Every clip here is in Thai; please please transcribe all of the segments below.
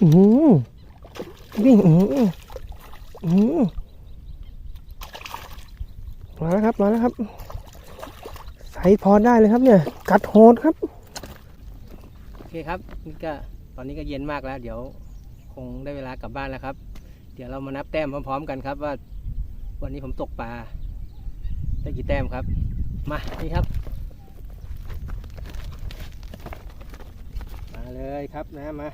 อือหือวิ่งอือหืออือหือมาแล้วครับ มาแล้วครับ ใส่พอได้เลยครับเนี่ย กัดโหดครับ โอเคครับนี่ก็ตอนนี้ก็เย็นมากแล้ว เดี๋ยวคงได้เวลากลับบ้านแล้วครับ เดี๋ยวเรามานับแต้มพร้อมๆกันครับ ว่า วันนี้ผมตกปลาได้กี่แต้มครับ มานี่ครับ มาเลยครับนะมา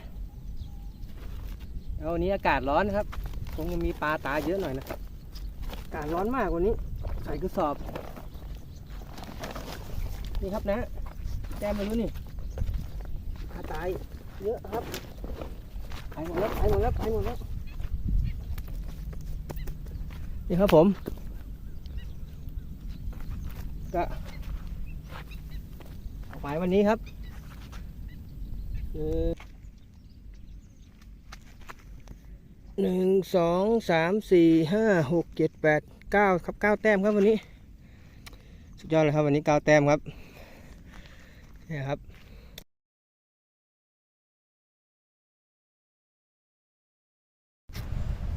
แล้ววันนี้อากาศร้อนครับ คงจะมีปลาตายเยอะหน่อยนะครับ อากาศร้อนมากวันนี้ ใส่กระสอบ นี่ครับนะแต้มมาดูนี่ปลาตายเยอะครับไปหมดแล้วไปหมดแล้วไปหมดแล้ว นี่ครับผม ก็เอาหมายวันนี้ครับหนึ่ง หนึ่งสองสามสี่ห้าหกเจ็ดแปดเก้าครับเก้าแต้มครับวันนี้ สุดยอดเลยครับวันนี้เก้าแต้มครับนี่ครับ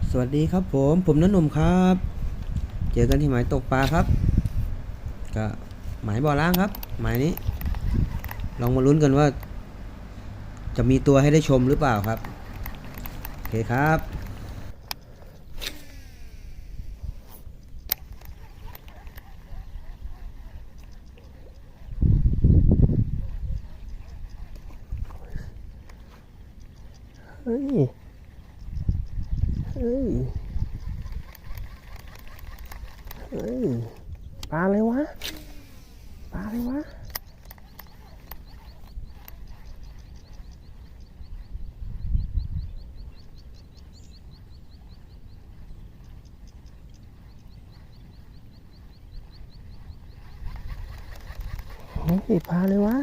สวัสดีครับผมผมน้าหนุ่มครับ เจอกันที่หมายตกปลาครับ ก็หมายบ่อล้างครับ หมายนี้ ลองมาลุ้นกันว่า จะมีตัวให้ได้ชมหรือเปล่าครับ โอเคครับ เฮ้ย เฮ้ย เฮ้ย ปลาอะไรวะ ปลาอะไรวะ เฮ้ย ปลาอะไรวะ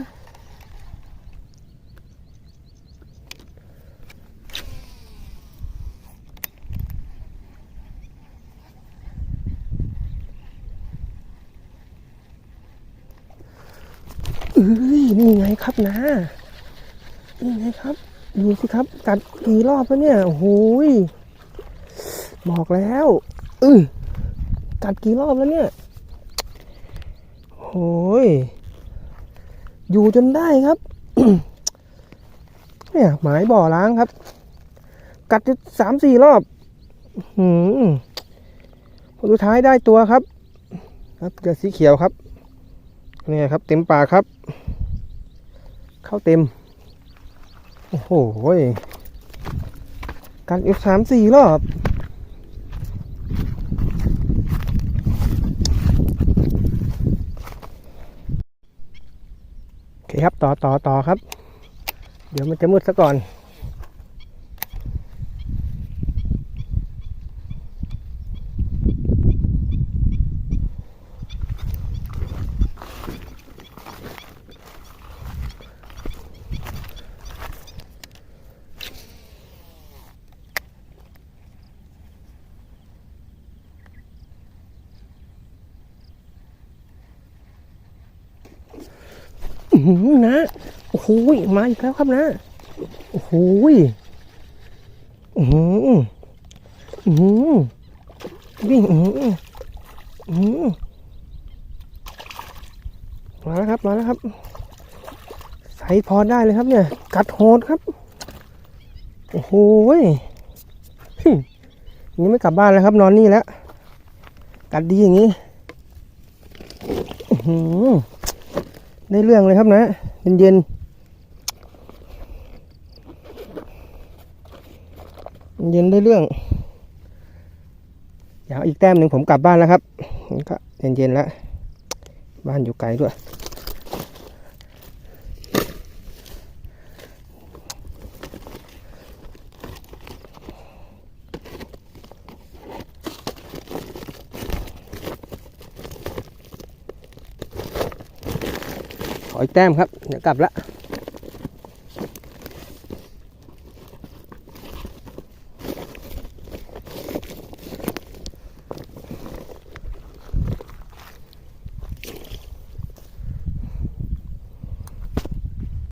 เอ้ยนี่ไงครับนะนี่ไงครับ ดูสิครับ กัดกี่รอบแล้วเนี่ยโอ้โหยบอกแล้วเออกัดกี่รอบแล้วเนี่ยโอ้ยอยู่จนได้ครับ เนี่ยหมายบ่อล้างครับ กัดจะสามสี่รอบหืมสุดท้ายได้ตัวครับ ครับเกือสีเขียวครับ นี่ครับเต็มปากครับ เข้าเต็ม โอ้โหยการอีกสามสี่รอบโอเคครับต่อต่อต่อครับ เดี๋ยวมันจะมืดซะก่อน นะโอ้โหยมาอีกแล้วครับนะโอ้โหยอืออือหือวิ่งอือหืออือหือมาแล้วครับมาแล้วครับ ใส่พอได้เลยครับเนี่ย กัดโหดครับ โอ้โหยนี้ไม่กลับบ้านแล้วครับ นอนนี่แล้ว กัดดีอย่างนี้ อือ ได้เรื่องเลยครับนะ เย็นเย็นเย็นได้เรื่อง อยากอีกแต้มหนึ่งผมกลับบ้านแล้วครับก็เย็นเย็นแล้ว บ้านอยู่ไกลด้วย ขออีกแต้มครับ เดี๋ยวกลับละ